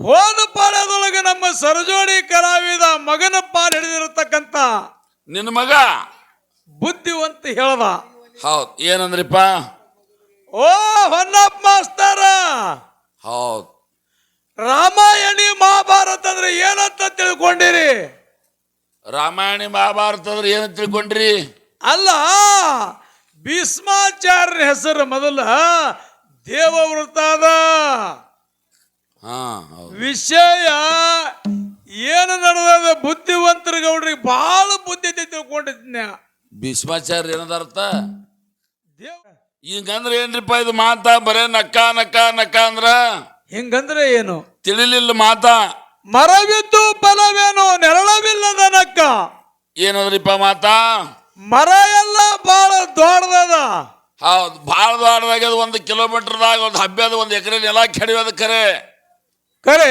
ಹೋದ ಪಾಳ್ಯದೊಳಗೆ ನಮ್ಮ ಸರಜೋಡಿ ಕಲಾವಿದ ಮಗನ ಪಾಲ್ ಹಿಡಿದಿರತಕ್ಕಂತ ನಿನ್ನ ಮಗ? ಬುದ್ಧಿವಂತ ಹೇಳ್ದ. ಹೌದ್. ಏನಂದ್ರಿಪ್ಪ? ಓ ಹೊನ್ನಪ್ಪ ಮಾಸ್ತಾರ! ಹೌದ್. ರಾಮಾಯಣಿ ಮಹಾಭಾರತ ಅಂದ್ರೆ ಏನಂತ ತಿಳ್ಕೊಂಡಿರಿ? ರಾಮಾಯಣಿ ಮಹಾಭಾರತ ಅಂದ್ರೆ ಏನು ತಿಳ್ಕೊಂಡ್ರಿ? ಅಲ್ಲ ಭೀಷ್ಮಾಚಾರ್ಯ ಹೆಸರು ಮೊದಲ ದೇವವೃತ ಅದ ವಿಷಯ ಏನು ನಡೆದ ಬುದ್ಧಿವಂತರ ಗೌಡ್ರಿಗೆ ಬಹಳ ಬುದ್ಧಿ ಐತಿ ತಿಳ್ಕೊಂಡಿದ್ನ. ಭೀಷ್ಮಾಚಾರ್ಯ ಏನದರ್ಥ ದೇವ್ ಈಗಂದ್ರೆ ಏನ್ರಿಪ್ಪ ಇದು ಮಾತಾ? ಬರೇ ನಕ್ಕ ನಕ್ಕ ನಕ್ಕ ಅಂದ್ರ? ಹಿಂಗಂದ್ರೆ ಏನು? ತಿಳಿಲಿಲ್ಲ ಮಾತಾ. ಮರವಿದ್ದು ಫಲವೇನು ನೆರಳವಿಲ್ಲದ ನಕ್ಕ. ಏನದ್ರಿಪ್ಪ ಮಾತಾ? ಮರ ಎಲ್ಲ ಬಹಳ ದೊಡ್ಡದದ. ಹೌದು ಭಾಳ ದೊಡ್ಡದಾಗ ಅದು ಒಂದು ಕಿಲೋಮೀಟರ್ದಾಗ ಒಂದು ಹಬ್ಬದ ಒಂದು ಎಕರೆ ನೆಲ ಕೆಡವ್ಯದ ಖರೆ ಖರೆ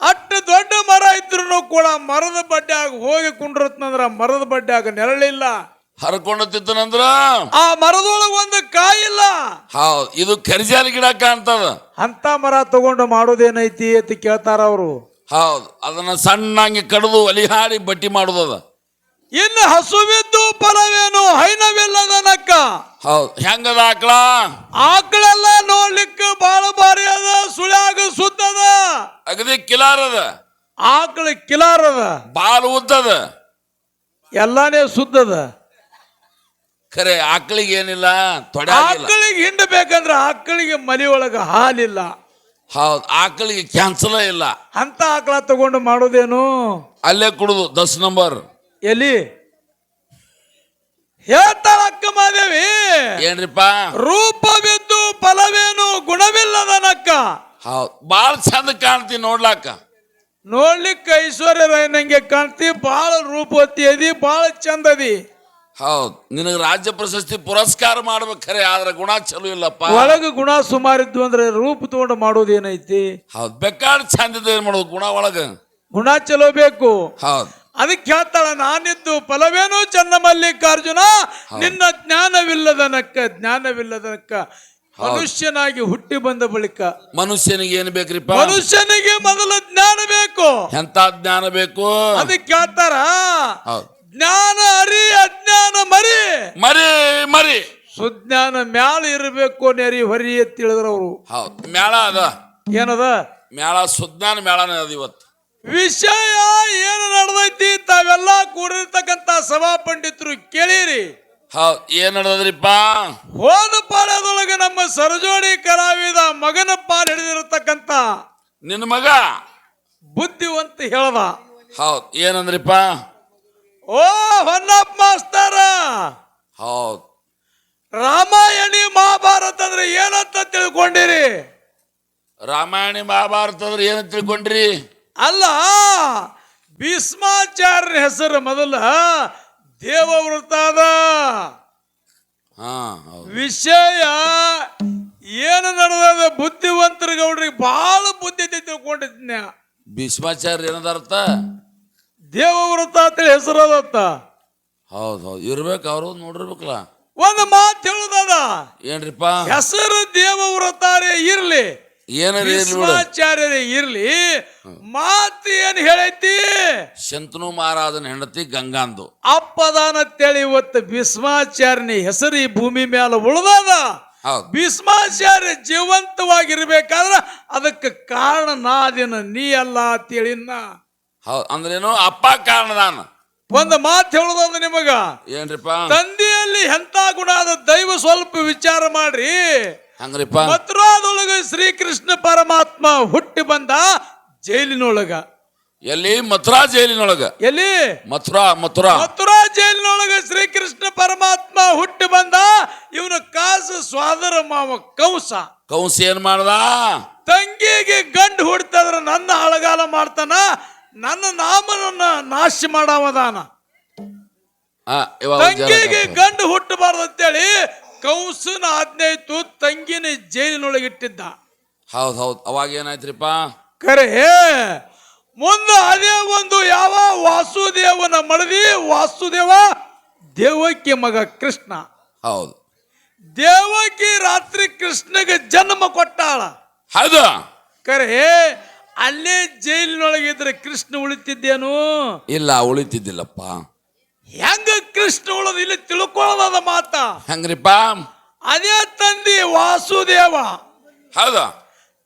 ಅಷ್ಟು ದೊಡ್ಡ ಮರ ಇದ್ರೂ ಕೂಡ ಮರದ ಬಡ್ಡ್ಯಾಗ ಹೋಗಿ ಕುಂಡ್ರತ್ನಂದ್ರ ಮರದ ಬಡ್ಡ್ಯಾಗ ನೆರಳಿಲ್ಲ. ಹರ್ಕೊಂಡು ತಿತ್ತನಂದ್ರ ಆ ಮರದೊಳಗ ಒಂದು ಕಾಯಿಲ್ಲ ಹೌದು ಇದು ಕರಿಜಾಲಿ ಗಿಡ ಕಾಣ್ತದ. ಅಂತ ಮರ ತಗೊಂಡು ಮಾಡೋದೇನೈತಿ ಅಂತ ಕೇಳ್ತಾರ ಅವರು. ಹೌದು ಅದನ್ನ ಸಣ್ಣಂಗೆ ಕಡಿದು ಒಲಿ ಹಾಡಿ ಬಟ್ಟಿ ಮಾಡುದದ. ಇನ್ನು ಹಸುವಿದ್ದು ಫಲವೇನು ಹೈನವಿಲ್ಲದ ನಕ್ಕ? ಹೌದು ಹೆಂಗದ ಆಕಳ? ಆಕಳೆಲ್ಲ ನೋಡ್ಲಿಕ್ಕೆ ಬಹಳ ಬಾರಿ ಅದ ಸುಳ್ಯಾಗ ಸುದ್ದದ ಅಗದಿ ಕಿಲಾರದ ಆಕಳ ಕಿಲಾರದ ಬಾಲ ಉದ್ದದ ಎಲ್ಲಾನೇ ಸುದ್ದದ ಖರೆ ಆಕಳಿಗೆ ಏನಿಲ್ಲ ತೊಡೆ ಆಕಳಿಗೆ ಹಿಂಡಬೇಕಂದ್ರ ಆಕಳಿಗೆ ಮನೆ ಒಳಗ ಹಾಲಿಲ್ಲ. ಹೌದು ಆಕಳಿಗೆ ಕ್ಯಾನ್ಸಲ್ ಇಲ್ಲ. ಅಂತ ಆಕಳ ತಗೊಂಡು ಮಾಡೋದೇನು? ಅಲ್ಲೇ ಕುಡುದು ದಸ್ ನಂಬರ್. ಎಲ್ಲಿ? ಹೇಳ್ತಾಳ ಅಕ್ಕ ಮಾದೇವಿ. ಏನ್ರಿಪ್ಪ? ರೂಪವಿದ್ದು ಫಲವೇನು ಗುಣವಿಲ್ಲದ ಹೌದು ಭಾಳ ಚಂದ ಕಾಣ್ತಿ ನೋಡ್ಲಾಕ. ನೋಡ್ಲಿಕ್ಕೆ ಐಶ್ವರ್ಯ ನಂಗೆ ಕಾಣ್ತಿ ಬಾಳ ರೂಪವತಿ ಅದಿ ಬಾಳ ಚಂದ ಅದಿ. ಹೌದ್ ನಿನಗೆ ರಾಜ್ಯ ಪ್ರಶಸ್ತಿ ಪುರಸ್ಕಾರ ಮಾಡ್ಬೇಕರೆ ಆದ್ರೆ ಗುಣ ಚಲೋ ಇಲ್ಲಪ್ಪ. ಒಳಗೆ ಗುಣ ಸುಮಾರಿದ್ದು ಅಂದ್ರೆ ರೂಪ ತಗೊಂಡು ಮಾಡೋದೇನೈತಿ ಹೌದ್ ಬೇಕಾಡ್ ಚಂದಿದ್ದು ಏನ್ ಮಾಡೋದು ಗುಣ ಒಳಗ? ಗುಣ ಚಲೋ ಬೇಕು. ಹೌದ್. ಅದಕ್ಕೆ ಹೇಳ್ತಾಳ ನಾನಿದ್ದು ಫಲವೇನು ಚನ್ನ ಮಲ್ಲಿಕಾರ್ಜುನ ನಿನ್ನ ಜ್ಞಾನವಿಲ್ಲದ ನಕ್ಕ ಜ್ಞಾನವಿಲ್ಲದ ನಕ್ಕ. ಮನುಷ್ಯನಾಗಿ ಹುಟ್ಟಿ ಬಂದ ಬಳಿಕ ಮನುಷ್ಯನಿಗೆ ಏನು ಬೇಕ್ರಿಪ್ಪ? ಮನುಷ್ಯನಿಗೆ ಮೊದಲು ಜ್ಞಾನ ಬೇಕು. ಎಂತ ಜ್ಞಾನ ಬೇಕು? ಅದಕ್ಕೆ ಹೇಳ್ತಾರ? ಜ್ಞಾನ ಅರಿ ಅಜ್ಞಾನ ಮರಿ. ಮರಿ ಮರಿ. ಸುಜ್ಞಾನ ಮ್ಯಾಲ ಇರಬೇಕು ನೆರಿ ಹೊರಿ ಅಂತ ಹೇಳಿದ್ರ ಅವರು. ಹೌದು. ಮ್ಯಾಳ ಅದ. ಏನದ? ಮ್ಯಾಳ ಸುಜ್ಞಾನ ಮ್ಯಾಳನೇ ಅದ ಇವತ್ತು. ವಿಷಯ ಏನು ನಡೆದೈತಿ ತಾವೆಲ್ಲ ಕೂಡಿರ್ತಕ್ಕಂತ ಸಭಾ ಪಂಡಿತರು ಕೇಳಿರಿ. ಹೌದ್ ಏನ್ ನಡೆದ್ರಿಪ್ಪ ಹೋದ ಪಾಳ್ಯದೊಳಗೆ ನಮ್ಮ ಸರಜೋಡಿ ಕಲಾವಿದ ಮಗನ ಪಾಲ್ ಹಿಡಿದಿರತಕ್ಕಂತ ನಿನ್ನ ಮಗ? ಬುದ್ಧಿವಂತ ಹೇಳ್ದ. ಹೌದು ಏನಂದ್ರಿಪ್ಪ ಓ ಹೊನ್ನಪ್ಪ ಮಾಸ್ತರ! ಹೌದ್. ರಾಮಾಯಣಿ ಮಹಾಭಾರತ ಅಂದ್ರೆ ಏನಂತ ತಿಳ್ಕೊಂಡಿರಿ? ರಾಮಾಯಣ ಮಹಾಭಾರತ ಅಂದ್ರೆ ಏನು ತಿಳ್ಕೊಂಡ್ರಿ? ಅಲ್ಲ ಭೀಷ್ಮಾಚಾರ್ಯ ಹೆಸರು ಮೊದಲ ದೇವವೃತ ಅದ ಹಾ ವಿಷಯ ಏನು ನಡೆದ ಬುದ್ಧಿವಂತರ ಗೌಡ್ರಿಗೆ ಬಹಳ ಬುದ್ಧಿ ಐತಿ ತಿಳ್ಕೊಂಡಿದ್ನ. ಭೀಷ್ಮಾಚಾರ್ಯ ಏನದರ್ಥ ದೇವವ್ರತ ಅಂತ ಹೆಸರು ಅದತ್ತ. ಹೌದ್ ಹೌದ್. ಇರ್ಬೇಕು ಅವರು ನೋಡಿರ್ಬೇಕಲ್ಲ. ಒಂದು ಮಾತು ಹೇಳುದದ. ಏನ್ರಿಪ್ಪ? ಹೆಸರು ದೇವವ್ರತಾರೆ ಇರ್ಲಿ. ಏನಾರ ಇರ್ಲಿ ಬಿಡು. ಭೀಷ್ಮಾಚಾರ್ಯರೇ ಇರ್ಲಿ. ಮಾತು ಏನ್ ಹೇಳೈತಿ. ಶಂತನು ಮಹಾರಾಜನ ಹೆಂಡತಿ ಗಂಗಾಂದು ಅಪ್ಪದಾನ ಅಂತೇಳಿ ಇವತ್ತು ಭೀಷ್ಮಾಚಾರ್ಯನ ಹೆಸರು ಈ ಭೂಮಿ ಮೇಲೆ ಉಳ್ದದ. ಭೀಸ್ಮಾಚಾರ್ಯ ಭೀಷ್ಮಾಚಾರ್ಯ ಜೀವಂತವಾಗಿರ್ಬೇಕಾದ್ರ ಅದಕ್ಕೆ ಕಾರಣ ನಾದಿನ ನೀ ಅಲ್ಲ ಅಂತೇಳಿ ನಾ. ಹೌದ್ ಅಂದ್ರೇನು ಅಪ್ಪ ಕಾರಣದಾನ. ಒಂದು ಮಾತು ಹೇಳುದದ ನಿಮಗ. ಏನ್ರಿಪ್ಪ? ತಂದೆಯಲ್ಲಿ ಎಂತ ಗುಣ ಅದ ದೈವ ಸ್ವಲ್ಪ ವಿಚಾರ ಮಾಡ್ರಿ. ಹಂಗ್ರಿಪ್ಪ? ಮಥುರಾದೊಳಗ ಶ್ರೀಕೃಷ್ಣ ಪರಮಾತ್ಮ ಹುಟ್ಟಿ ಬಂದ ಜೈಲಿನೊಳಗ. ಎಲ್ಲಿ? ಮಥುರಾ ಜೈಲಿನೊಳಗ. ಎಲ್ಲಿ? ಮಥುರಾ ಮಥುರಾ. ಮಥುರಾ ಜೈಲಿನೊಳಗ ಶ್ರೀಕೃಷ್ಣ ಪರಮಾತ್ಮ ಹುಟ್ಟಿ ಬಂದ ಇವನ ಕಾಸು ಸ್ವಾದರ ಮಾವ ಕಂಸ. ಕಂಸ ಏನ್ ಮಾಡ್ದ? ತಂಗಿಗೆ ಗಂಡು ಹುಡ್ತದ್ರ ನನ್ನ ಅಳಗಾಲ ಮಾಡ್ತಾನ ನನ್ನ ನಾಮನನ್ನ ನಾಶ ಮಾಡಾವದಾನ. ತಂಗಿಗೆ. ಗಂಡು ಹುಟ್ಟಬಾರ್ದು ಅಂತೇಳಿ ಕಂಸನ ಆಜ್ಞೆ ಇತ್ತು ತಂಗಿನ ಜೈಲಿನೊಳಗಿಟ್ಟಿದ್ದ. ಹೌದು ಹೌದು ಅವಾಗ ಏನಾಯ್ತ್ರಿಪ್ಪ? ಖರೆ ಮುಂದೆ ಅದೇ ಒಂದು ಯಾವ ವಾಸುದೇವನ ಮಡದಿ ವಾಸುದೇವ ದೇವಕಿ ಮಗ ಕೃಷ್ಣ. ಹೌದು. ದೇವಕಿ ರಾತ್ರಿ ಕೃಷ್ಣಗೆ ಜನ್ಮ ಕೊಟ್ಟಾಳ. ಹೌದು. ಕರೆ ಅಲ್ಲೇ ಜೈಲಿನೊಳಗಿದ್ರೆ ಕೃಷ್ಣ ಉಳಿತಿದ್ದೇನು? ಇಲ್ಲ ಉಳಿತಿದ್ದಿಲ್ಲಪ್ಪ. ಹೆಂಗ ಕೃಷ್ಣ ಉಳದ ಇಲ್ಲಿ ತಿಳ್ಕೊಳ್ಳೋದ ಮಾತ? ಹೆಂಗ್ರಿಪ್ಪ? ಅದೇ ತಂದಿ ವಾಸುದೇವ. ಹೌದಾ?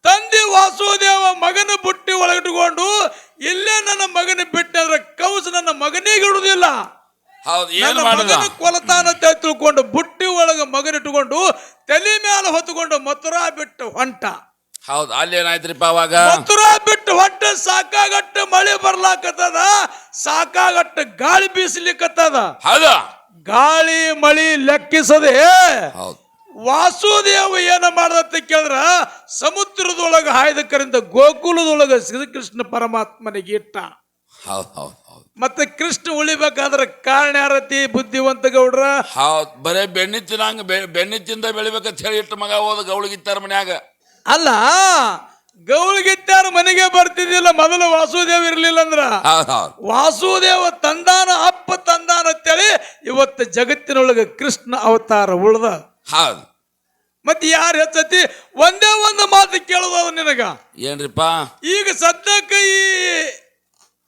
ತಂದೆ ವಾಸುದೇವ ಮಗನ ಬುಟ್ಟಿ ಒಳಗಿಟ್ಕೊಂಡು ಇಲ್ಲೇ ನನ್ನ ಮಗನ ಬಿಟ್ಟಂದ್ರೆ ಕೌಸ ನನ್ನ ಮಗನಿಗೆ ಇಡುದಿಲ್ಲ ಹೌದು ಏನು ಮಾಡಿದ? ಮಗನ ಕೊಲತಾನ ಅಂತ ತಿಳ್ಕೊಂಡು ಬುಟ್ಟಿ ಒಳಗ ಮಗನಿಟ್ಟುಕೊಂಡು ತಲೆ ಮೇಲೆ ಹೊತ್ತುಕೊಂಡು ಮಥುರಾ ಬಿಟ್ಟು ಹೊಂಟ. ಹೌದು ಅಲ್ಲಿ ಏನಾಯ್ತ್ರಿಪ್ಪ ಅವಾಗ? ಮಥುರಾ ಬಿಟ್ಟು ಹೊಟ್ಟೆ ಸಾಕಾಗಟ್ಟು ಮಳೆ ಬರ್ಲಾಕತ್ತದ ಸಾಕಾಗಟ್ಟು ಗಾಳಿ ಬೀಸ್ಲಿಕ್ಕತ್ತದ ಹೌದು. ಗಾಳಿ ಮಳಿ ಲೆಕ್ಕಿಸದೆ ಹೌದು. ವಾಸುದೇವ ಏನ ಮಾಡದತ್ತ ಕೇಳಿದ್ರ ಸಮುದ್ರದೊಳಗ ಹಾಯ್ದಕರಿಂದ ಗೋಕುಲದೊಳಗ ಶ್ರೀಕೃಷ್ಣ ಪರಮಾತ್ಮನಿಗೆ ಇಟ್ಟ. ಹೌದು ಹೌದು ಹೌದು. ಮತ್ತೆ ಕೃಷ್ಣ ಉಳಿಬೇಕಾದ್ರೆ ಕಾರಣ ಯಾರತಿ? ಬುದ್ಧಿವಂತ ಗೌಡ್ರ? ಹೌದು ಬರೇ ಬೆಣ್ಣಿ ತಿನ್ನಂಗ ಬೆಣ್ಣಿ ತಿಂದ ಬೆಳಿಬೇಕಂತ ಹೇಳಿ ಇಟ್ಟು ಮಗ ಹೋದ ಗೌಳಿಗಿತ್ತಾರ ಮನ್ಯಾಗ. ಅಲ್ಲ ಗೌಳಿಗಿತ್ತಾರ ಮನೆಗೆ ಬರ್ತಿದ್ದಿಲ್ಲ ಮೊದಲು ವಾಸುದೇವ ಇರಲಿಲ್ಲ ಅಂದ್ರ ವಾಸುದೇವ ತಂದಾನ ಅಪ್ಪ ತಂದಾನ ಅಂತೇಳಿ ಇವತ್ತು ಜಗತ್ತಿನೊಳಗೆ ಕೃಷ್ಣ ಅವತಾರ ಉಳ್ದ. ಹೌದು. ಮತ್ತೆ ಯಾರು ಹೆಚ್ಚತಿ? ಒಂದೇ ಒಂದು ಮಾತು ಕೇಳೋದು ನಿನಗ. ಏನ್ರಿಪ್ಪ? ಈಗ ಸದ್ಯಕ್ಕೆ ಈ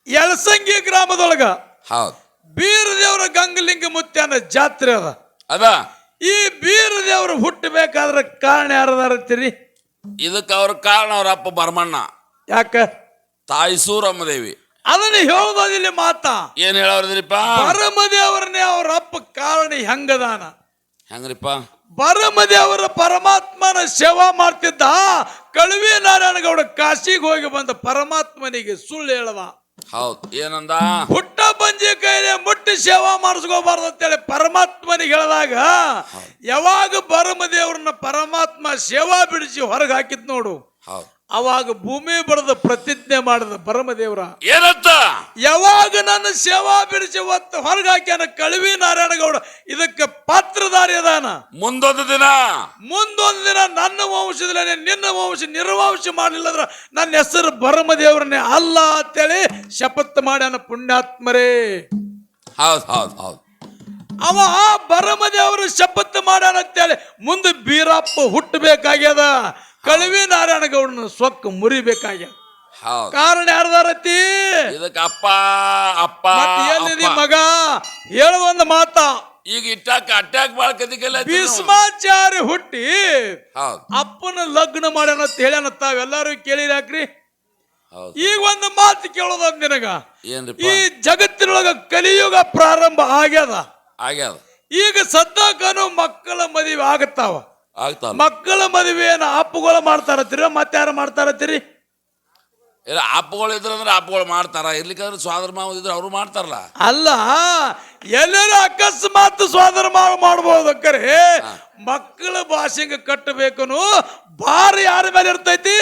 ಯಳಸಂಗಿ ಗ್ರಾಮದೊಳಗ ಹೌದು. ಬೀರ ದೇವರ ಗಂಗಲಿಂಗ ಮುತ್ಯಾನ ಜಾತ್ರೆ ಅದ. ಅದ. ಈ ಬೀರದೇವರು ಹುಟ್ಟಬೇಕಾದ್ರೆ ಕಾರಣ ಕಾರಣ ಯಾರದಾರತ್ತೀರಿ ಇದಕ್ಕೆ ಅವ್ರ ಕಾರಣ ಅವ್ರ ಅಪ್ಪ ಭರಮಣ್ಣ ಯಾಕ? ತಾಯಿ ಸೂರಮ್ಮದೇವಿ. ಅದನ್ನ ಹೇಳೋದಿಲ್ಲ ಮಾತಾ. ಏನ್ ಹೇಳವ್ರದ್ರಿಪ್ಪ ಪರಮದೇವರನ್ನೇ ಅವ್ರ ಅಪ್ಪ ಕಾರಣ ಹೆಂಗದಾನ? ಹೆಂಗ್ರಿಪ್ಪ? ಪರಮದೇವರ ಪರಮಾತ್ಮನ ಸೇವಾ ಮಾಡ್ತಿದ್ದ ಕಳುವಿ ನಾರಾಯಣಗೌಡ ಕಾಶಿಗೆ ಹೋಗಿ ಬಂದ ಪರಮಾತ್ಮನಿಗೆ ಸುಳ್ಳು ಹೇಳದ ಹೌದು. ಏನಂದ? ಹುಟ್ಟ ಬಂಜಿ ಕೈಲೆ ಮುಟ್ಟಿ ಸೇವಾ ಮಾಡಿಸ್ಕೋಬಾರ್ದು ಅಂತೇಳಿ ಪರಮಾತ್ಮನಿಗೆ ಹೇಳಿದಾಗ ಯಾವಾಗ ಪರಮ ದೇವ್ರನ್ನ ಪರಮಾತ್ಮ ಸೇವಾ ಬಿಡಿಸಿ ಹೊರಗೆ ಹಾಕಿದ್ ನೋಡು. ಹೌದು. ಅವಾಗ ಭೂಮಿ ಬಡದ ಪ್ರತಿಜ್ಞೆ ಮಾಡಿದ ಪರಮದೇವ್ರ ಏನಂತ? ಯಾವಾಗ ನನ್ನ ಸೇವಾ ಬಿಡಿಸಿ ಒತ್ತು ಹೊರಗೆ ಹಾಕ್ಯಾನ ಕಳುವಿ ನಾರಾಯಣಗೌಡ ಇದಕ್ಕೆ ಪಾತ್ರಧಾರಿ ಅದಾನ. ಮುಂದೊಂದು ದಿನ. ಮುಂದೊಂದು ದಿನ ನನ್ನ ವಂಶದಲ್ಲೇ ನಿನ್ನ ವಂಶ ನಿರ್ವಂಶ ಮಾಡಲಿಲ್ಲ ಅಂದ್ರೆ ನನ್ನ ಹೆಸರು ಬರಮದೇವ್ರನ್ನೇ ಅಲ್ಲ ಅಂತೇಳಿ ಶಪಥ ಮಾಡ್ಯಾನ ಪುಣ್ಯಾತ್ಮರೇ. ಹೌದು ಹೌದು ಹೌದು. ಅವ ಬರಮದೇವರು ಶಪಥ ಮಾಡ್ಯಾನ ಅಂತೇಳಿ ಮುಂದೆ ಬೀರಪ್ಪ ಹುಟ್ಟಬೇಕಾಗ್ಯದ. ಕಳುವಿ ನಾರಾಯಣಗೌಡನ ಸೊಕ್ಕ ಸೊಕ್ಕು ಹೌದು. ಕಾರಣ ಯಾರ್ದಾರತಿ ಇದಕ್ಕೆ ಅಪ್ಪ ಅಪ್ಪ ಮತ್ತೆ ಎಲ್ಲಿದಿ ಅಪ್ಪ. ಮಗ? ಹೇಳ ಒಂದು ಮಾತ. ಈಗ ಇಟ್ಟಾಕ ಅಟ್ಯಾಕ್ ಮಾಡ್ಕದಿಕ್ಕೆಲ್ಲ ಭೀಷ್ಮಾಚಾರ್ಯ ಹುಟ್ಟಿ ಹೌದು. ಅಪ್ಪನ ಲಗ್ನ ಮಾಡ್ಯಾನ ಅಂತ ಹೇಳ್ಯಾನ ತಾವೆಲ್ಲರೂ ಕೇಳಿರಾಕ್ರಿ. ಹೌದು. ಈಗ ಒಂದು ಮಾತು ಕೇಳೋದ ನಿನಗ. ಏನ್ರಿಪ್ಪ? ಈ ಜಗತ್ತಿನೊಳಗ ಕಲಿಯುಗ ಪ್ರಾರಂಭ ಆಗ್ಯದ. ಆಗ್ಯಾದ. ಈಗ ಸದ್ದಾಕನು ಮಕ್ಕಳ ಮದುವೆ ಆಗತ್ತಾವ. ಆಗ್ತಾವ ಮಕ್ಕಳ ಮದುವೆಯನ್ನು ಅಪ್ಪುಗಳು ಮಾಡ್ತಾರತ್ತೀರಿ ಮತ್ತೆ ಯಾರು ಮಾಡ್ತಾರತ್ತೀರಿ ಇಲ್ಲ ಅಪ್ಪಗಳು ಇದ್ರಂದ್ರೆ ಅಪ್ಪಗಳು ಮಾಡ್ತಾರ. ಇರ್ಲಿಕ್ಕಂದ್ರೆ ಸ್ವಾದರ ಮಾವ ಇದ್ರೆ ಅವರು ಮಾಡ್ತಾರಲ್ಲ. ಅಲ್ಲ ಎಲ್ಲರೂ ಅಕಸ್ಮಾತ್ ಸ್ವಾದರ ಮಾವು ಮಾಡ್ಬೋದು ಕರೆ ಮಕ್ಕಳ ಭಾಷೆಗೆ ಕಟ್ಟಬೇಕನು ಭಾರ ಯಾರ ಮೇಲೆ ಇರ್ತೈತಿ?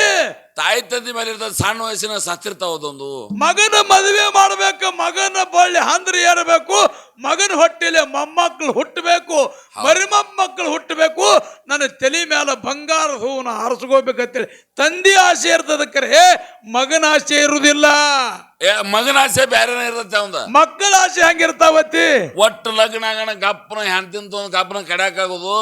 ತಾಯಿ ತಂದೆ ಮೇಲೆ ಇರ್ತದೆ ಸಣ್ಣ ವಯಸ್ಸಿನ ಸತ್ತಿರ್ತಾವ ಅದೊಂದು ಮಗನ ಮದುವೆ ಮಾಡ್ಬೇಕು ಮಗನ ಬಳ್ಳಿ ಹಂದ್ರ ಏರಬೇಕು ಮಗನ ಹೊಟ್ಟೆಲೆ ಮೊಮ್ಮಕ್ಕಳು ಹುಟ್ಟಬೇಕು ಮರಿ ಮೊಮ್ಮಕ್ಕಳು ಹುಟ್ಟಬೇಕು ನನ್ನ ತಲೆ ಮೇಲೆ ಬಂಗಾರ ಹೂವನ್ನ ಹಾರಿಸ್ಕೋಬೇಕಂತೇಳಿ ತಂದೆ ಆಸೆ ಇರ್ತದ ಕರೆ ಮಗನ ಆಸೆ ಇರುವುದಿಲ್ಲ ಏ ಮಗನ ಆಸೆ ಬೇರೆನೇ ಇರುತ್ತೆ ಅವಂದ. ಮಕ್ಕಳ ಆಸೆ ಹೆಂಗಿರ್ತಾವತ್ತಿ? ಒಟ್ಟು ಲಗ್ನ ಗಪ್ಪನ ಹೆಣ್ತಿನ ತೊಗೊಂಡು ಗಪ್ಪನ ಕಡ್ಯಾಕಾಗೋದು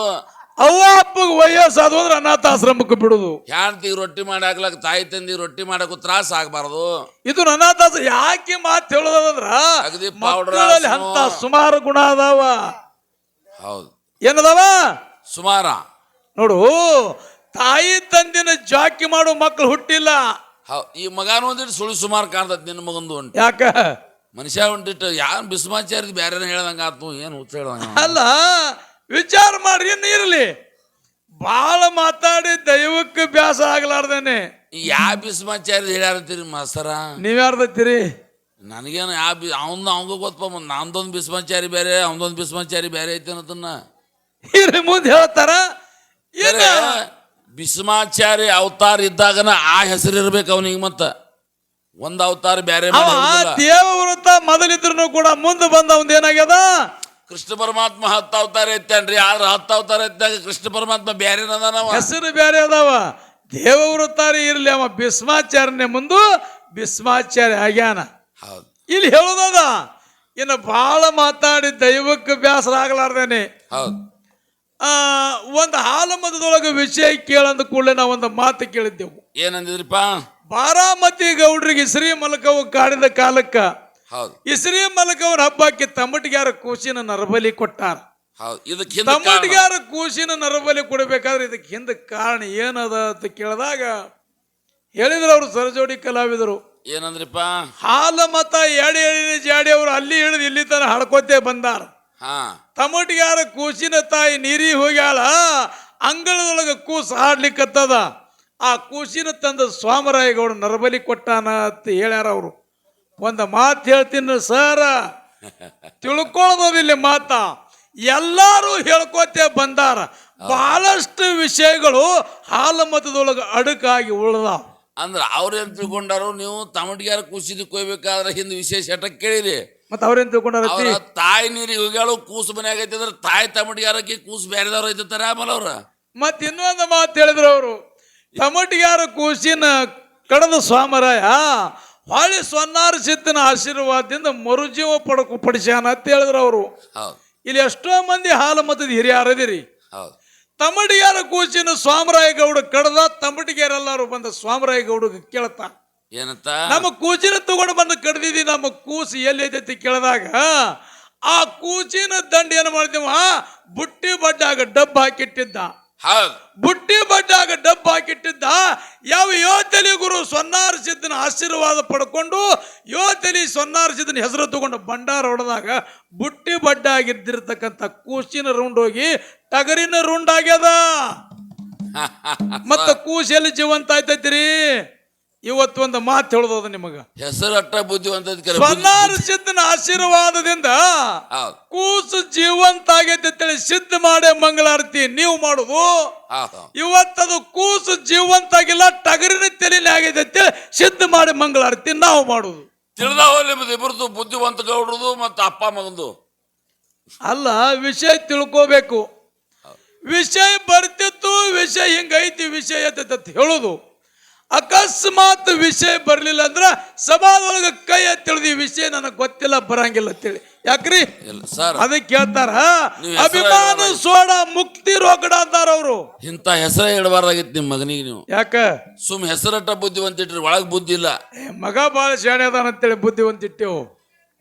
ಅವ್ವ ಅಪ್ಪಗೆ ವಯಸ್ಸಾದ ಅಂದ್ರೆ ಅನಾಥಾಶ್ರಮಕ್ಕೆ ಬಿಡುದು. ಯಾಂತಿ ರೊಟ್ಟಿ ಮಾಡಿ ಹಾಕ್ಲಕ್ಕ ತಾಯಿ ತಂದಿ ರೊಟ್ಟಿ ಮಾಡಕ್ಕೂ ತ್ರಾಸ ಆಗ್ಬಾರ್ದು. ಇದು ಅನಾಥಾಶ್ರ ಯಾಕೆ ಮಾತು ಹೇಳೋದಂದ್ರ ಅಗದಿ powder ಮಕ್ಕಳಲ್ಲಿ ಹಾಸು. ಅಂತ ಸುಮಾರು ಗುಣ ಅದಾವ. ಹೌದು. ಏನದಾವ? ಸುಮಾರ. ನೋಡು ತಾಯಿ ತಂದಿನ ಜಾಕಿ ಮಾಡೋ ಮಕ್ಕಳು ಹುಟ್ಟಿಲ್ಲ. ಹೌ ಈ ಮಗನ ಒಂದಿಟ್ಟು ಸುಳ್ಳು ಸುಮಾರು ಕಾಣ್ತೈತಿ ನಿನ್ನ ಮಗಂದು ಉಂಟು ಯಾಕ? ಮನುಷ್ಯ ಒಂದಿಟ್ಟು ಯಾರು ಬಿಸ್ಮಾಚಾರ್ಯ ಬೇರೆ ಹೇಳ್ದಂಗ ಆತು ಏನು ಹುಚ್ಚ ಹೇಳ್ದಂಗ. ಅಲ್ಲ ವಿಚಾರ ಮಾಡ್ರಿ ಇನ್ನು ಇರಲಿ. ಬಹಳ ಮಾತಾಡಿ ದೈವಕ್ಕೆ ಬ್ಯಾಸ ಆಗ್ಲಾರ್ದೇನೆ. ಯಾವ ಬಿಸ್ಮಾಚಾರ್ಯ ಹೇಳ್ಯಾರಂತೀರಿ ಮಾಸ್ತರ? ನೀವ್ಯಾರ್ದತ್ತೀರಿ ನನಗೇನು ಯಾವ ಬಿ ಅವನು ಅವಂಗ ಗೊತ್ತಪ್ಪ ನಂದೊಂದು ಬಿಸ್ಮಾಚಾರಿ ಬೇರೆ ಅವನದೊಂದು ಬಿಸ್ಮಾಚಾರಿ ಬೇರೆ ಐತೆ ಅನ್ನೋದನ್ನ. ಇರಿ ಮುಂದೆ ಹೇಳ್ತಾರ. ಏನ ಬಿಸ್ಮಾಚಾರಿ ಅವತಾರ ಇದ್ದಾಗನ ಆ ಹೆಸರು ಇರ್ಬೇಕು ಅವನಿಗೆ ಮತ್ತ. ಒಂದ್ ಅವತಾರ ಬೇರೆ ದೇವವೃತ ಮೊದಲಿದ್ರು ಕೂಡ ಮುಂದೆ ಬಂದ ಅವನ್ ಏನಾಗ್ಯದ? ಕೃಷ್ಣ ಪರಮಾತ್ಮ ಹತ್ತು ಅವತಾರ ಐತೇನ್ರಿ ಆದ್ರೆ ಹತ್ತು ಅವತಾರ ಇದ್ದಾಗ ಕೃಷ್ಣ ಪರಮಾತ್ಮ ಬೇರೆ ಅದಾನವ ಹೆಸರು ಬೇರೆ ಅದಾವ. ದೇವವೃತ್ತಾರಿ ಇರ್ಲಿ ಅವ ಭೀಸ್ಮಾಚಾರ್ಯನೆ ಮುಂದು ಭೀಸ್ಮಾಚಾರ್ಯ ಆಗ್ಯಾನ. ಹೌದು. ಇಲ್ಲಿ ಹೇಳೋದದ ಇನ್ನು ಬಹಳ ಮಾತಾಡಿ ದೈವಕ್ಕೆ ಬ್ಯಾಸರ ಆಗ್ಲಾರ್ದೇನೆ ಹೌದು. ಆ ಒಂದು ಹಾಲು ಮತದೊಳಗೆ ವಿಷಯ ಕೇಳಂದ ಕೂಡಲೇ ನಾವು ಒಂದು ಮಾತು ಕೇಳಿದ್ದೆವು. ಏನಂದಿದ್ರಿಪ್ಪ? ಬಾರಾಮತಿ ಗೌಡ್ರಿಗೆ ಶ್ರೀ ಮಲಕವು ಕಾಡಿದ ಕಾಲಕ್ಕ ಹೌದು. ಇಸ್ರಿ ಮಲಕವರ ಹಬ್ಬಕ್ಕೆ ತಮಟಗಾರ ಕೂಸಿನ ನರಬಲಿ ಕೊಟ್ಟಾರ. ಹೌದು. ಇದಕ್ಕೆ ಹಿಂದೆ ಕಾರಣ. ತಮ್ಮಟಿಗ್ಯಾರ ಕೂಸಿನ ನರಬಲಿ ಕೊಡಬೇಕಾದ್ರೆ ಇದಕ್ಕೆ ಹಿಂದೆ ಕಾರಣ ಏನದ ಅಂತ ಕೇಳಿದಾಗ ಹೇಳಿದ್ರು ಅವರು ಸರಜೋಡಿ ಕಲಾವಿದರು. ಏನಂದ್ರಪ್ಪ? ಹಾಲ ಮತ ಎಡೆ ಎಳಿನ ಜಾಡಿ ಅವರು ಅಲ್ಲಿ ಹಿಡಿದು ಇಲ್ಲಿ ತನ ಹಡ್ಕೋತೆ ಬಂದಾರ. ಹಾ. ತಮಟಿಗಾರ ಕೂಸಿನ ತಾಯಿ ನೀರಿ ಹೋಗ್ಯಾಳ ಅಂಗಳದೊಳಗೆ ಕೂಸು ಹಾಡ್ಲಿಕ್ಕತ್ತದ. ಆ ಕೂಸಿನ ತಂದ ಸ್ವಾಮರಾಯಗೌಡ ನರಬಲಿ ಕೊಟ್ಟಾನ ಅಂತ ಹೇಳ್ಯಾರ ಅವರು. ಒಂದು ಮಾತು ಹೇಳ್ತೀನಿ ಸರ. ತಿಳ್ಕೊಳ್ಳೋದಿಲ್ಲ ಮಾತ. ಎಲ್ಲರೂ ಹೇಳ್ಕೋತೆ ಬಂದಾರ. ಬಹಳಷ್ಟು ವಿಷಯಗಳು ಹಾಲು ಮತದೊಳಗೆ ಅಡುಕಾಗಿ ಉಳ್ದಾವ. ಅಂದ್ರೆ ಅವ್ರೇನ್ ತಿಳ್ಕೊಂಡಾರು ನೀವು ತಮಟಿಗಾರ ಕುಸಿದು ಕೊಯ್ಬೇಕಾದ್ರೆ ಹಿಂದೆ ವಿಶೇಷ ಅಟಕ್ ಕೇಳಿರಿ. ಮತ್ತೆ ಅವ್ರೇನ್ ತಿಳ್ಕೊಂಡಾರ ಅವ್ರ ತಾಯಿ ನೀರಿ ಹೋಗ್ಯಾಳು ಕೂಸು ಮನ್ಯಾಗ ಆಗೈತಿ ಅಂದ್ರೆ ತಾಯಿ ತಮಟಿಗಾರಕ್ಕೆ ಕೂಸು ಬೇರೆದವ್ರು ಐತಾರ ಆಮೇಲೆ ಅವ್ರ. ಮತ್ತೆ ಇನ್ನೊಂದು ಮಾತು ಹೇಳಿದ್ರು ಅವರು. ತಮಟಿಗಾರ ಕೂಸಿನ ಕಡದ ಸ್ವಾಮರಾಯ ಹೊಳ್ಳಿ ಸೊನ್ನಾರ ಚಿತ್ತಿನ ಆಶೀರ್ವಾದದಿಂದ ಮರುಜೀವ ಪಡಕು ಪಡಿಸ್ಯಾನ ಅಂತ ಹೇಳಿದ್ರು ಅವರು. ಇಲ್ಲಿ ಎಷ್ಟೋ ಮಂದಿ ಹಾಲು ಮತದ ಹಿರಿಯರದಿರಿ. ಹೌದು. ತಮಟಿಗಾರ ಕೂಸಿನ ಸ್ವಾಮರಾಯ ಗೌಡ ಕಡದ ತಮಟಿಗಾರೆಲ್ಲರೂ ಬಂದ ಸ್ವಾಮರಾಯ ಗೌಡಗೆ ಕೇಳ್ತಾ. ಏನಂತ? ನಮ್ಮ ಕೂಚಿನ ತಗೊಂಡು ಬಂದು ಕಡ್ದಿದಿ ನಮ್ಮ ಕೂಸು ಎಲ್ಲಿ ಕೇಳಿದಾಗ ಆ ಕೂಚಿನ ದಂಡ ಏನು ಮಾಡ್ತೀವ ಬುಟ್ಟಿ ಬಡ್ಡಾಗ ಡಬ್ಬ ಹಾಕಿಟ್ಟಿದ್ದ. ಹೌದು. ಬುಟ್ಟಿ ಬಡ್ಡಾಗ ಡಬ್ಬ ಹಾಕಿಟ್ಟಿದ್ದ ಯಾವ ಯೋತಲಿ ಗುರು ಸೊನ್ನಾರ್ಸಿದ್ದನ ಆಶೀರ್ವಾದ ಪಡ್ಕೊಂಡು ಯೋತಲಿ ಸೊನ್ನಾರ ಸಿದ್ದನ ಹೆಸರು ತಗೊಂಡು ಭಂಡಾರ ಹೊಡೆದಾಗ ಬುಟ್ಟಿ ಬಡ್ಡಾಗಿದ್ದಿರ್ತಕ್ಕಂಥ ಕೂಸಿನ ರೌಂಡ್ ಹೋಗಿ ಟಗರಿನ ರುಂಡಾಗ್ಯದ. ಮತ್ತ ಕೂಸಿಯಲ್ಲಿ ಎಲ್ಲಿ ಜೀವಂತ ಆಯ್ತೈತಿರಿ? ಇವತ್ತು ಒಂದು ಮಾತು ಹೇಳೋದು ನಿಮಗ. ಹೆಸರಟ್ಟ ಬುದ್ಧಿವಂತ. ಸೊನ್ನಾರ ಸಿದ್ದನ ಆಶೀರ್ವಾದದಿಂದ ಕೂಸು ಜೀವಂತ ಆಗೈತೆ ಅಂತೇಳಿ ಸಿದ್ಧ ಮಾಡೇ ಮಂಗಳಾರತಿ ನೀವು ಮಾಡುದು. ಇವತ್ತದು ಕೂಸು ಜೀವಂತ ಆಗಿಲ್ಲ ಟಗರಿನ ತೆಲಿನ ಆಗೈತೆ ಅಂತೇಳಿ ಸಿದ್ಧ ಮಾಡಿ ಮಂಗಳಾರತಿ ನಾವು ಮಾಡುದು. ತಿಳಿದಾವ ನಿಮ್ದು ಇಬ್ಬರದು ಬುದ್ಧಿವಂತ ಗೌಡ್ರದು ಮತ್ತು ಅಪ್ಪ ಮಗಂದು ಅಲ್ಲ ವಿಷಯ ತಿಳ್ಕೋಬೇಕು. ವಿಷಯ ಬರ್ತಿತ್ತು ವಿಷಯ ಹಿಂಗೈತಿ ವಿಷಯ ಅಂತ ಹೇಳುದು. ಅಕಸ್ಮಾತ್ ವಿಷಯ ಬರಲಿಲ್ಲ ಅಂದ್ರೆ ಸಭಾದೊಳಗೆ ಕೈ ತಿಳಿದಿ ಈ ವಿಷಯ ನನಗೆ ಗೊತ್ತಿಲ್ಲ ಬರಂಗಿಲ್ಲ ಅಂತೇಳಿ. ಯಾಕ್ರಿ? ಸರ್. ಅದಕ್ಕೆ ಹೇಳ್ತಾರ ಅಭಿಮಾನ. ಸೋಡ ಮುಕ್ತಿ ರೋಗಡ ಅಂತಾರ ಅವರು. ಇಂತ ಹೆಸರೇ ಇಡಬಾರ್ದಾಗಿತ್ತು ನಿಮ್ಮ ಮಗನಿಗೆ ನೀವು. ಯಾಕ? ಸುಮ್ ಹೆಸರಟ್ಟ ಬುದ್ಧಿವಂತಿಟ್ರಿ ಒಳಗ್ ಬುದ್ಧಿ ಇಲ್ಲ. ಮಗ ಬಹಳ ಶಾಣೆ ಅದಾನ ಅಂತೇಳಿ ಬುದ್ಧಿವಂತ ಇಟ್ಟೆವು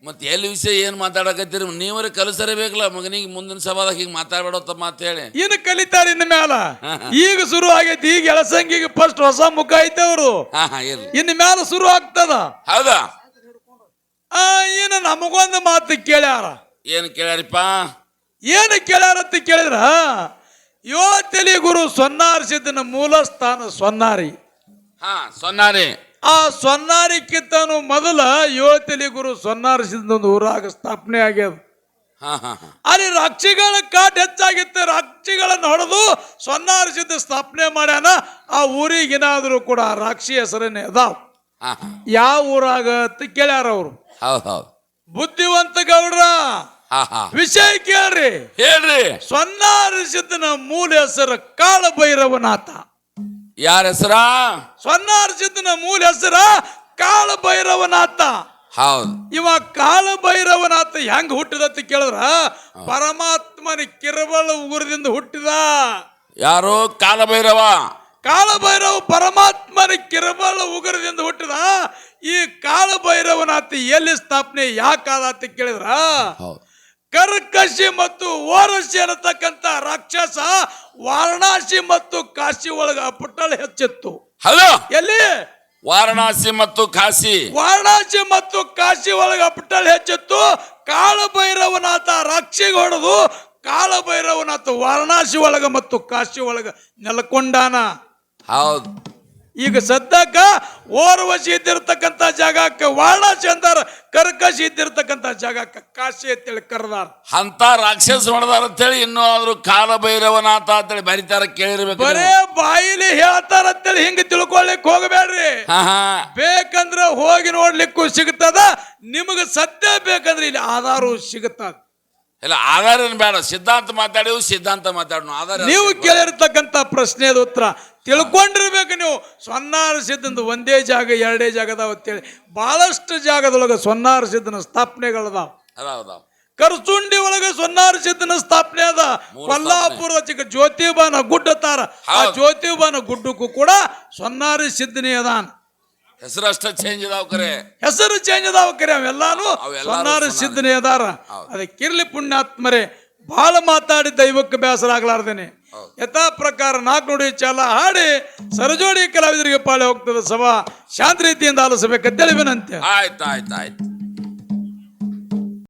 ಮತ್ತೆ ಎಲ್ಲಿ ವಿಷಯ ಏನು ಮಾತಾಡಕತ್ತೀರಿ? ನೀವರೇ ಕಲಿಸರೇ ಬೇಕಲ್ಲ ಮಗನಿಗೆ ಮುಂದಿನ ಸಭಾದಾಗ ಹಿಂಗೆ ಮಾತಾಡ್ಬೇಡತ್ತ ಮಾತು ಹೇಳಿ. ಇನ್ನು ಕಲಿತಾರ ಇನ್ನು ಮ್ಯಾಲ. ಈಗ ಶುರು ಆಗೈತಿ ಈಗ ಎಳಸಂಗಿಗೆ ಫಸ್ಟ್ ಹೊಸ ಮುಖ ಐತೆ ಅವರು. ಇನ್ನು ಮ್ಯಾಲ ಶುರು ಆಗ್ತದ. ಹೌದಾ? ಆ ಏನು ನಮಗೊಂದು ಮಾತು ಕೇಳ್ಯಾರ. ಏನು ಕೇಳ್ಯಾರಿಪ್ಪ? ಏನು ಕೇಳ್ಯಾರ ಅಂತ ಕೇಳಿದ್ರ? ಯೋ ತಲಿ ಗುರು ಸೊನ್ನಾರಿಸಿದ್ದನ ಮೂಲ ಸ್ಥಾನ ಸೊನ್ನಾರಿ. ಹಾ ಸೊನ್ನಾರಿ. ಆ ಸೊನ್ನಾರಿಕ್ಕಿಂತನು ಮೊದಲ ಯೋತಲಿ ಗುರು ಸೊನ್ನಾರಿಸಿದ ಊರಾಗ ಸ್ಥಾಪನೆ ಆಗ್ಯದ. ಹಾ ಹಾ ಹಾ. ಅಲ್ಲಿ ರಕ್ಷಿಗಳ ಕಾಟ್ ಹೆಚ್ಚಾಗಿತ್ತು. ರಕ್ಷಿಗಳನ್ನು ಹೊಡೆದು ಸೊನ್ನಾರಿಸಿದ್ದ ಸ್ಥಾಪನೆ ಮಾಡ್ಯಾನ. ಆ ಊರಿಗೇನಾದರೂ ಕೂಡ ರಾಕ್ಷಿ ಹೆಸರನ್ನೇ ಅದಾವ. ಯಾವ ಊರಾಗ ಅಂತ ಕೇಳ್ಯಾರ ಅವರು. ಬುದ್ಧಿವಂತ ಗೌಡ್ರ. ವಿಷಯ ಕೇಳ್ರಿ. ಹೇಳ್ರಿ. ಸೊನ್ನಾರಿಸಿದ್ದನ ಮೂಲ ಹೆಸರು ಕಾಳಭೈರವನಾಥ. ಯಾರ ಹೆಸರ? ಸ್ವರ್ಣಾರ್ಜಿತನ ಮೂಲ ಹೆಸರ ಕಾಳಭೈರವನಾಥ. ಹೌದು. ಇವ ಕಾಳಭೈರವನಾಥ ಹೆಂಗ್ ಹುಟ್ಟಿದ ಅಂತ ಕೇಳಿದ್ರ? ಪರಮಾತ್ಮನ ಕಿರಬಳ ಉಗುರದಿಂದ ಹುಟ್ಟಿದ. ಯಾರು? ಕಾಲಭೈರವ ಕಾಳಭೈರವ ಪರಮಾತ್ಮನ ಕಿರಬಳ ಉಗುರದಿಂದ ಹುಟ್ಟಿದ. ಈ ಕಾಳಭೈರವನಾಥ ಎಲ್ಲಿ ಸ್ಥಾಪನೆ ಯಾಕಾದ ಅಂತ ಕೇಳಿದ್ರ? ಹೌದು. ಕರ್ಕಶಿ ಮತ್ತು ಓರಸಿ ಅನ್ನತಕ್ಕಂಥ ರಾಕ್ಷಸ ವಾರಣಾಸಿ ಮತ್ತು ಕಾಶಿ ಒಳಗ ಪುಟ್ಟಳ ಹೆಚ್ಚಿತ್ತು. ಹಲೋ? ಎಲ್ಲಿ? ವಾರಣಾಸಿ ಮತ್ತು ಕಾಶಿ. ವಾರಣಾಸಿ ಮತ್ತು ಕಾಶಿ ಒಳಗ ಪುಟ್ಟಳ ಹೆಚ್ಚಿತ್ತು. ಕಾಳಭೈರವನಾಥ ರಾಕ್ಷಿಗೆ ಹೊಡೆದು ಕಾಳಭೈರವನಾಥ ವಾರಣಾಸಿ ಒಳಗ ಮತ್ತು ಕಾಶಿ ಒಳಗ ನೆಲಕೊಂಡಾನ. ಹೌದು. ಈಗ ಸದ್ಯಕ್ಕ ಓರ್ವಶಿ ಇದ್ದಿರ್ತಕ್ಕಂಥ ಜಾಗಕ್ಕೆ ವಾರಣಾಸಿ ಅಂತಾರ ಕರ್ಕಶಿ ಇದ್ದಿರ್ತಕ್ಕಂಥ ಜಾಗಕ್ಕೆ ಕಾಶಿ ಅಂತೇಳಿ ಕರೆದಾರ. ಅಂತ ರಾಕ್ಷಸ ಹೊಡೆದಾರ ಅಂತೇಳಿ ಇನ್ನೂ ಆದ್ರೂ ಕಾಲಭೈರವನಾಥ ಅಂತೇಳಿ ಬರಿತಾರ ಕೇಳಿರ್ಬೇಕು ಬರೇ. ಬಾಯಿಲಿ ಹೇಳ್ತಾರ ಅಂತೇಳಿ ಹಿಂಗ ತಿಳ್ಕೊಳ್ಲಿಕ್ ಹೋಗಬೇಡ್ರಿ. ಬೇಕಂದ್ರೆ ಹೋಗಿ ನೋಡ್ಲಿಕ್ಕೂ ಸಿಗ್ತದ ನಿಮಗೆ ಸತ್ಯ ಬೇಕಂದ್ರೆ ಇಲ್ಲಿ ಆಧಾರ ಸಿಗುತ್ತದ ಇಲ್ಲ ಆಧಾರ ಏನ್ ಬೇಡ ಸಿದ್ಧಾಂತ ಮಾತಾಡಿವು ಸಿದ್ಧಾಂತ ಮಾತಾಡೋಣ ಆಧಾರ ನೀವು ಕೇಳಿರ್ತಕ್ಕಂಥ ಪ್ರಶ್ನೆದ ಉತ್ತರ ತಿಳ್ಕೊಂಡಿರ್ಬೇಕು ನೀವು. ಸೊನ್ನಾರ ಸಿದ್ಧಂದು ಒಂದೇ ಜಾಗ ಎರಡೇ ಜಾಗ ಅದಾವ ಅಂತೇಳಿ. ಭಾಳಷ್ಟು ಜಾಗದೊಳಗೆ ಸೊನ್ನಾರ ಸಿದ್ಧನ ಸ್ಥಾಪನೆಗಳದಾವ. ಅದಾವ ಕರ್ಸುಂಡಿ ಒಳಗೆ ಸೊನ್ನಾರ ಸಿದ್ಧನ ಸ್ಥಾಪನೆ ಅದ. ಕೊಲ್ಲಾಪುರ ಚಿಕ್ಕ ಜ್ಯೋತಿಬಾನ ಗುಡ್ಡ ತಾರ. ಆ. ಜ್ಯೋತಿಬಾನ ಗುಡ್ಡಕ್ಕೂ ಕೂಡ ಸೊನ್ನಾರಿ ಸಿದ್ದನೇ ಅದಾನ. ಹೆಸರಷ್ಟ ಚೇಂಜ್ ಅದಾವ ಕರೆ? ಹೆಸರು ಚೇಂಜ್ ಅದಾವ ಕರೆ. ಅವೆಲ್ಲಾನು ಸೊನ್ನಾರಿ. ಸಿದ್ದನೇ ಅದಾರ. ಅದಕ್ಕಿರ್ಲಿ ಪುಣ್ಯಾತ್ಮರೇ ಬಹಳ ಮಾತಾಡಿ ದೈವಕ್ಕೆ ಬೇಸರ ಆಗ್ಲಾರ್ದೇನೆ. ಯಥಾ ಪ್ರಕಾರ ನಾಲ್ಕು ನುಡಿ ಚಾಲ ಹಾಡಿ ಸರಜೋಡಿ ಕಲಾವಿದರಿಗೆ ಪಾಳೆ ಹೋಗ್ತದೆ ಸಭಾ ಶಾಂತ ರೀತಿಯಿಂದ ಆಲಿಸಬೇಕಂತೇಳಿ ವಿನಂತಿ. ಆಯ್ತು ಆಯ್ತು ಆಯ್ತು.